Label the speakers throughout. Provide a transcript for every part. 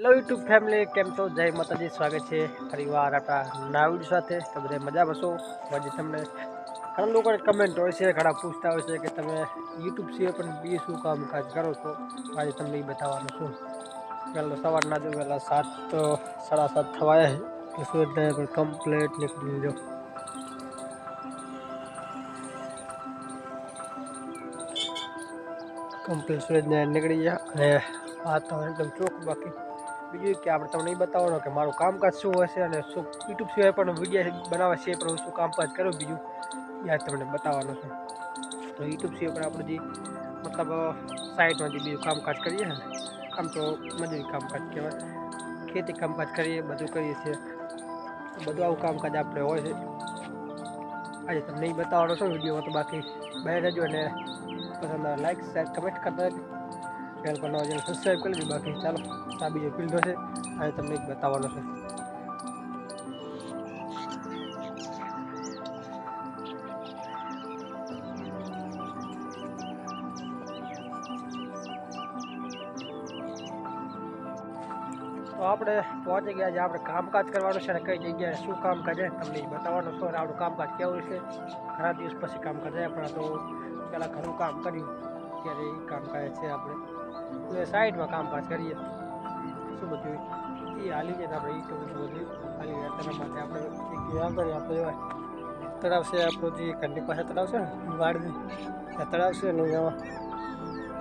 Speaker 1: Hello YouTube family કેમ છો જય માતાજી સ્વાગત છે ફરીવાર આપણા નવા વિડીયો સાથે તો બધા મજામાં છો હજી તમને ઘણા લોકોને કમેન્ટ હોય છે ઘણા પૂછતા હોય છે કે તમે યુટ્યુબ સિવાય પણ બીજું શું કામકાજ કરો છો આજે તમને એ બતાવવાનું છું પહેલાં સવારના જો પહેલાં સાત સાડા સાત થવાયા છે તો સુરતને પણ કમ્પ્લેટ નીકળી જો કમ્પ્લેટ સુરતને નીકળી ગયા અને વાતાવરણ એકદમ ચોખ્ખું બાકી બીજું કે આપણે તમને એ બતાવવાનું કે મારું કામકાજ શું હશે અને શું યુટ્યુબ સિવાય પણ વીડિયો બનાવવા છે પણ શું કામકાજ કરું બીજું? યાદ તમને બતાવવાનું છે. તો યુટ્યુબ સિવાય પણ આપણે જે મતલબ સાઈડમાં જે બીજું કામકાજ કરીએ ને, આમ તો મજૂરી કામકાજ કહેવાય. ખેતી કામકાજ કરીએ, બધું કરીએ છીએ. બધું આવું કામકાજ આપણે હોય છે. આજે તમને એ બતાવવાનો છો, વિડીયોમાં તો બાકી બહાર રહેજો અને પસંદ લાઈક શેર કમેન્ટ કરતા ચેનલ પર નવા ચેનલ સબસ્ક્રાઈબ કરી દેજો બાકી ચાલો આ બીજો ફિલ્ડો છે આજે તમને એક બતાવવાનો છે તો આપણે પહોંચી ગયા છે આપણે કામકાજ કરવાનું છે અને કઈ જગ્યાએ શું કામકાજ છે તમને એ બતાવવાનું છે અને આપણું કામકાજ કેવું છે ઘણા દિવસ પછી કામકાજ છે પણ તો પહેલાં ઘણું કામ કર્યું ત્યારે એ કામકાજ છે આપણે એ સાઈડમાં કામકાજ કરીએ શું બધું એ હાલી જાય તો આપણે એ તો બધું બધું હાલી જાય તેના માટે આપણે એક આગળ આપણે જોવાય તળાવ છે આપણું જે ઘરની પાસે તળાવ છે ને વાડની ત્યાં તળાવ છે ને અહીંયા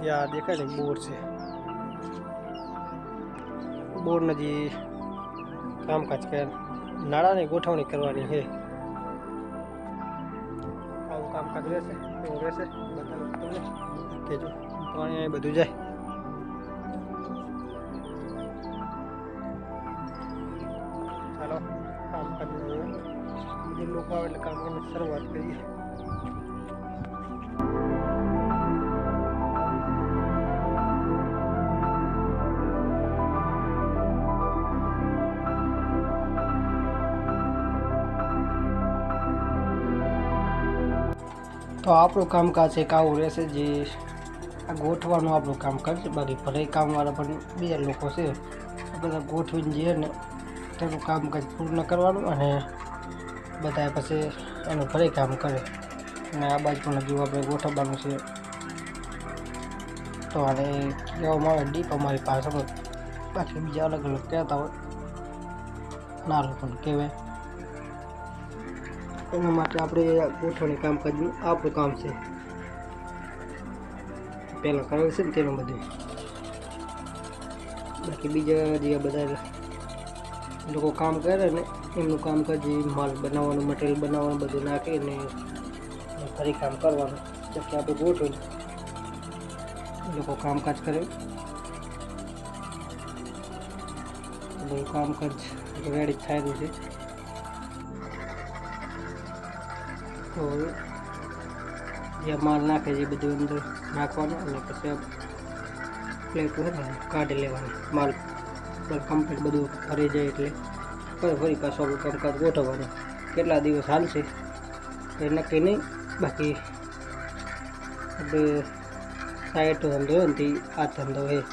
Speaker 1: જ્યાં દેખાય ને બોર છે બોરના જે કામકાજ કરે નાણાંની ગોઠવણી કરવાની છે આવું કામકાજ રહેશે એવું રહેશે બતાવું તમને કહેજો પાણી અહીં બધું જાય બીજું લોકો આવે એટલે કામ કરીને શરૂઆત કરીએ તો આપણું કામકાજ એક આવું રહેશે જે આ ગોઠવાનું આપણું કામકાજ છે બાકી ભલે કામવાળા પણ બીજા લોકો છે આ બધા ગોઠવીને જઈએ ને તેનું કામકાજ પૂર્ણ કરવાનું અને બધા પછી એનું ઘરે કામ કરે. અને આ બાજુ પણ હજુ આપણે ગોઠવવાનું છે. તો આને કહેવામાં આવે ડીપ અમારી પાસે બાકી બીજા અલગ અલગ કહેતા હોય. ના પણ કહેવાય. એના માટે આપણે ગોઠવણી કામકાજનું આપણું કામ છે. પહેલાં કરેલ છે ને તેનું બધું. બાકી બીજા જે બધા લોકો કામ કરે ને એમનું કામકાજ એ માલ બનાવવાનું મટીરિયલ બનાવવાનું, બધું નાખી ને ફરી કામ કરવાનું. પછી આપણે ગોઠવી લોકો કામકાજ કરે. બધું કામકાજ રેડી થયેલું છે. તો જે માલ નાખે છે બધું અંદર નાખવાનું અને પછી પ્લેટ કાઢી લેવાનું માલ. કમ્પ્લીટ બધું ફરી જાય એટલે ફરી ફરી આપણું કામકાજ ગોઠવવાનું. કેટલા દિવસ હાલશે એ નક્કી નહીં. બાકી આપણે સાઈડ ધંધો હોય ને તે આ ધંધો હોય.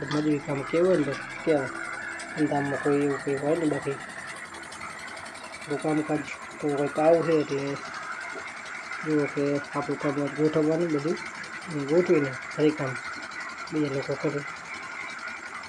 Speaker 1: મજૂરી કામ કેવું હોય ને તો કહેવાય ધંધામાં કોઈ એવું કંઈ હોય ને બાકી. આપણું કામકાજ તો કંઈક આવું છે એટલે જુઓ કે આપણું કામકાજ ગોઠવવાનું બધું. ગોઠવીને ફરી કામ બીજા લોકો કરે.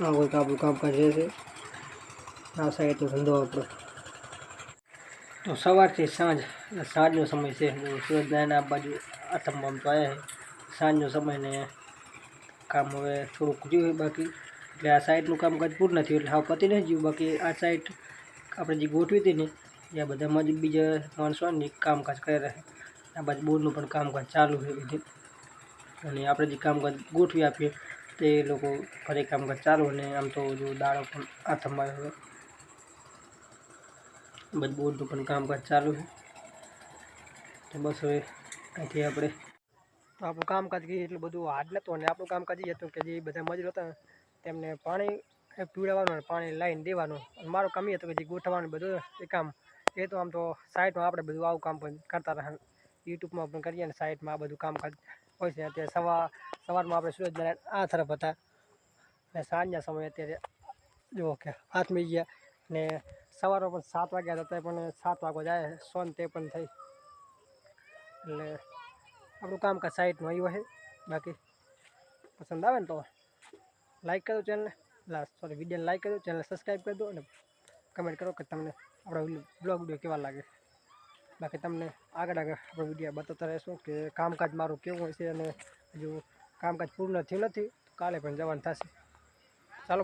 Speaker 1: આ કોઈક આપણું કામકાજ રહેશે આ સાઈડનો ધંધો આપણો. તો સવારથી સાંજ, સાંજનો સમય છે. સૂરજનારાયણ આ બાજુ આથમવામાં તો આવ્યા છે. સાંજનો સમય ને કામ હવે થોડુંક જોયું બાકી. એટલે આ સાઈડનું કામકાજ પૂરું નથી એટલે હા પતી નથી ગયું. બાકી આ સાઈડ આપણે જે ગોઠવી હતી ને એ બધામાં જ બીજા માણસો ને કામકાજ કરી આ બાજુ બોર્ડનું પણ કામકાજ ચાલુ છે અને આપણે જે કામકાજ ગોઠવી આપીએ તે લોકો ઘરે કામકાજ ચાલુ અને આમ તો જો દાડો પણ હાથમાં આવ્યો બધું બોર્ડનું પણ કામકાજ ચાલુ છે. તો બસ હવે અહીંથી આપણે તો આપણું કામકાજ કહીએ એટલું બધું હાર્ડ નહોતું અને આપણું કામકાજ એ હતું કે જે બધા મજૂર હતા તેમને પાણી એ પીવડાવવાનું અને પાણી લાવીને દેવાનું. અને મારું કામ એ હતું કે જે ગોઠવવાનું બધું એ કામ. એ તો આમ તો સાઈડમાં આપણે બધું આવું કામ પણ કરતા રહ્યા યુટ્યુબમાં પણ કરીએ અને સાઈડમાં આ બધું કામકાજ. હોય છે અત્યારે સવાર સવારમાં આપણે સૂરજ નારાયણ આ તરફ હતા અને સાંજના સમયે અત્યારે જુઓ કે હાથમી ગયા ને સવારમાં પણ સાત વાગ્યા હતા પણ સાત વાગવા જાય સોન તે પણ થઈ એટલે આપણું કામકાજ સાઈડમાં આવ્યું છે બાકી પસંદ આવે ને તો લાઈક કરજો ચેનલને સોરી વિડીયોને લાઈક કરજો ચેનલ સબસ્ક્રાઈબ કરી દો અને કમેન્ટ કરો કે તમને આપણો બ્લોગ વિડીયો કેવા લાગે બાકી તમને આગળ આગળ આપણે વીડિયો બતાવતા રહેશું કે કામકાજ મારું કેવું છે અને હજુ કામકાજ પૂર્ણ થયું નથી કાલે પણ જવાનું થશે ચાલો.